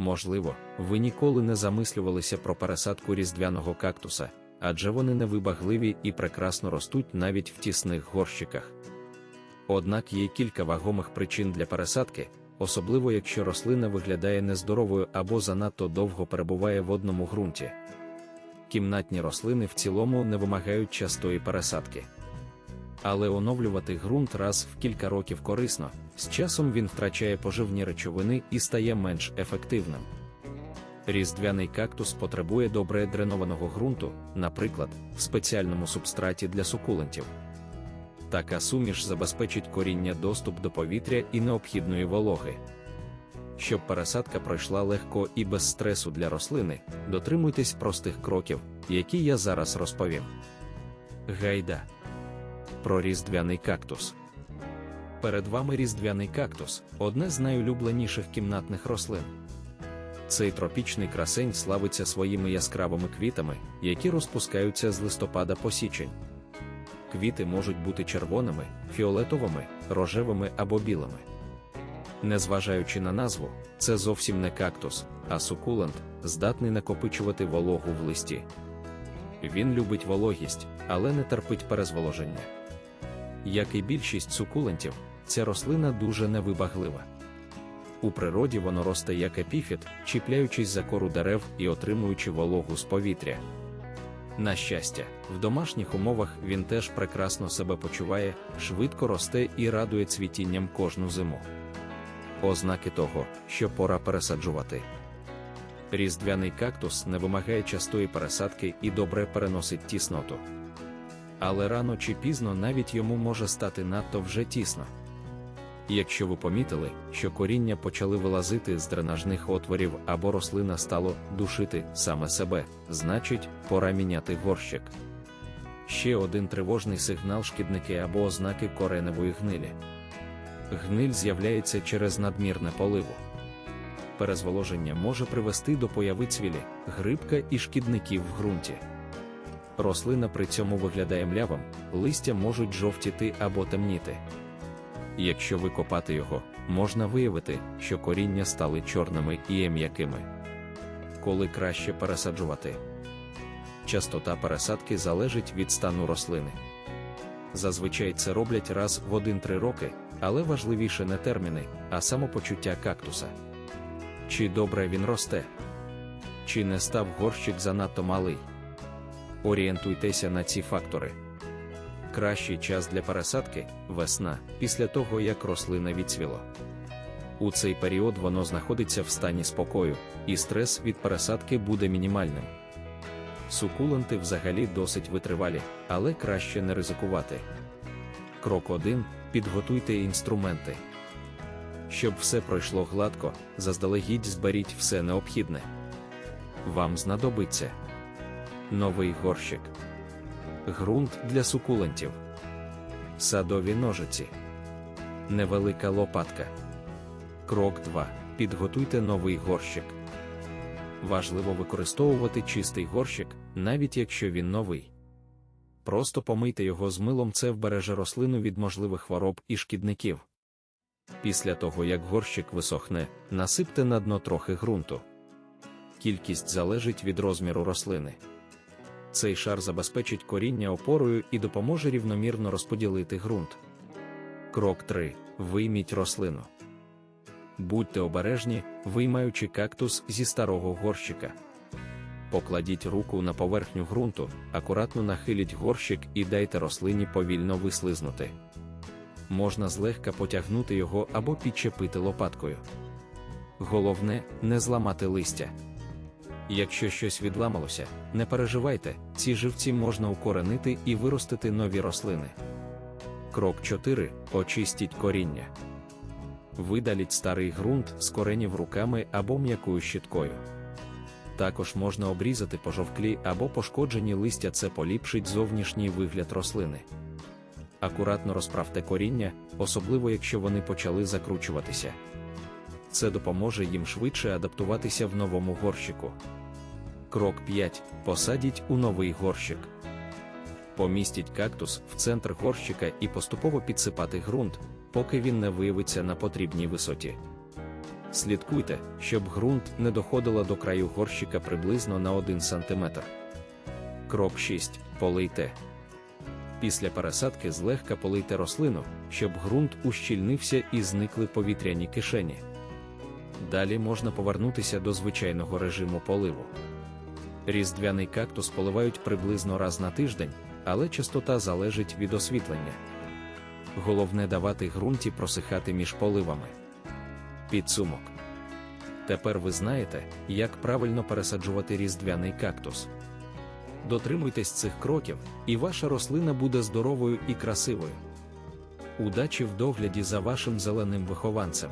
Можливо, ви ніколи не замислювалися про пересадку різдвяного кактуса, адже вони невибагливі і прекрасно ростуть навіть в тісних горщиках. Однак є кілька вагомих причин для пересадки, особливо якщо рослина виглядає нездоровою або занадто довго перебуває в одному ґрунті. Кімнатні рослини в цілому не вимагають частої пересадки. Але оновлювати ґрунт раз в кілька років корисно, з часом він втрачає поживні речовини і стає менш ефективним. Різдвяний кактус потребує добре дренованого ґрунту, наприклад, в спеціальному субстраті для сукулентів. Така суміш забезпечить коріння доступ до повітря і необхідної вологи. Щоб пересадка пройшла легко і без стресу для рослини, дотримуйтесь простих кроків, які я зараз розповім. Гайда про різдвяний кактус. Перед вами різдвяний кактус одне з найулюбленіших кімнатних рослин. Цей тропічний красень славиться своїми яскравими квітами, які розпускаються з листопада по січень. Квіти можуть бути червоними, фіолетовими, рожевими або білими. Незважаючи на назву, це зовсім не кактус, а сукулент, здатний накопичувати вологу в листі. Він любить вологість, але не терпить перезволоження. Як і більшість сукулентів, ця рослина дуже невибаглива. У природі воно росте як епіфіт, чіпляючись за кору дерев і отримуючи вологу з повітря. На щастя, в домашніх умовах він теж прекрасно себе почуває, швидко росте і радує цвітінням кожну зиму. Ознаки того, що пора пересаджувати. Різдвяний кактус не вимагає частої пересадки і добре переносить тісноту. Але рано чи пізно навіть йому може стати надто вже тісно. Якщо ви помітили, що коріння почали вилазити з дренажних отворів або рослина стало душити саме себе, значить, пора міняти горщик. Ще один тривожний сигнал шкідники або ознаки кореневої гнилі. Гниль з'являється через надмірне поливу. Перезволоження може привести до появи цвілі, грибка і шкідників в ґрунті. Рослина при цьому виглядає млявим, листя можуть жовтіти або темніти. Якщо викопати його, можна виявити, що коріння стали чорними і м'якими. Коли краще пересаджувати. Частота пересадки залежить від стану рослини. Зазвичай це роблять раз в 1-3 роки, але важливіше не терміни, а самопочуття кактуса. Чи добре він росте? Чи не став горщик занадто малий? Орієнтуйтеся на ці фактори. Кращий час для пересадки весна, після того як рослина відцвіла. У цей період воно знаходиться в стані спокою, і стрес від пересадки буде мінімальним. Сукуленти взагалі досить витривалі, але краще не ризикувати. Крок 1. Підготуйте інструменти. Щоб все пройшло гладко, заздалегідь зберіть все необхідне. Вам знадобиться новий горщик, ґрунт для сукулентів, садові ножиці, невелика лопатка. Крок 2. Підготуйте новий горщик. Важливо використовувати чистий горщик, навіть якщо він новий. Просто помийте його з милом, це вбереже рослину від можливих хвороб і шкідників. Після того, як горщик висохне, насипте на дно трохи ґрунту. Кількість залежить від розміру рослини. Цей шар забезпечить коріння опорою і допоможе рівномірно розподілити ґрунт. Крок 3. Вийміть рослину. Будьте обережні, виймаючи кактус зі старого горщика. Покладіть руку на поверхню ґрунту, акуратно нахиліть горщик і дайте рослині повільно вислизнути. Можна злегка потягнути його або підчепити лопаткою. Головне не зламати листя. Якщо щось відламалося, не переживайте, ці живці можна укоренити і виростити нові рослини. Крок 4. Очистіть коріння. Видаліть старий ґрунт з коренів руками або м'якою щіткою. Також можна обрізати пожовклі або пошкоджені листя, це поліпшить зовнішній вигляд рослини. Акуратно розправте коріння, особливо якщо вони почали закручуватися. Це допоможе їм швидше адаптуватися в новому горщику. Крок 5. Посадіть у новий горщик. Помістіть кактус в центр горщика і поступово підсипати ґрунт, поки він не виявиться на потрібній висоті. Слідкуйте, щоб ґрунт не доходило до краю горщика приблизно на 1 см. Крок 6. Полийте. Після пересадки злегка полийте рослину, щоб ґрунт ущільнився і зникли повітряні кишені. Далі можна повернутися до звичайного режиму поливу. Різдвяний кактус поливають приблизно раз на тиждень, але частота залежить від освітлення. Головне давати ґрунті просихати між поливами. Підсумок. Тепер ви знаєте, як правильно пересаджувати різдвяний кактус. Дотримуйтесь цих кроків, і ваша рослина буде здоровою і красивою. Удачі в догляді за вашим зеленим вихованцем.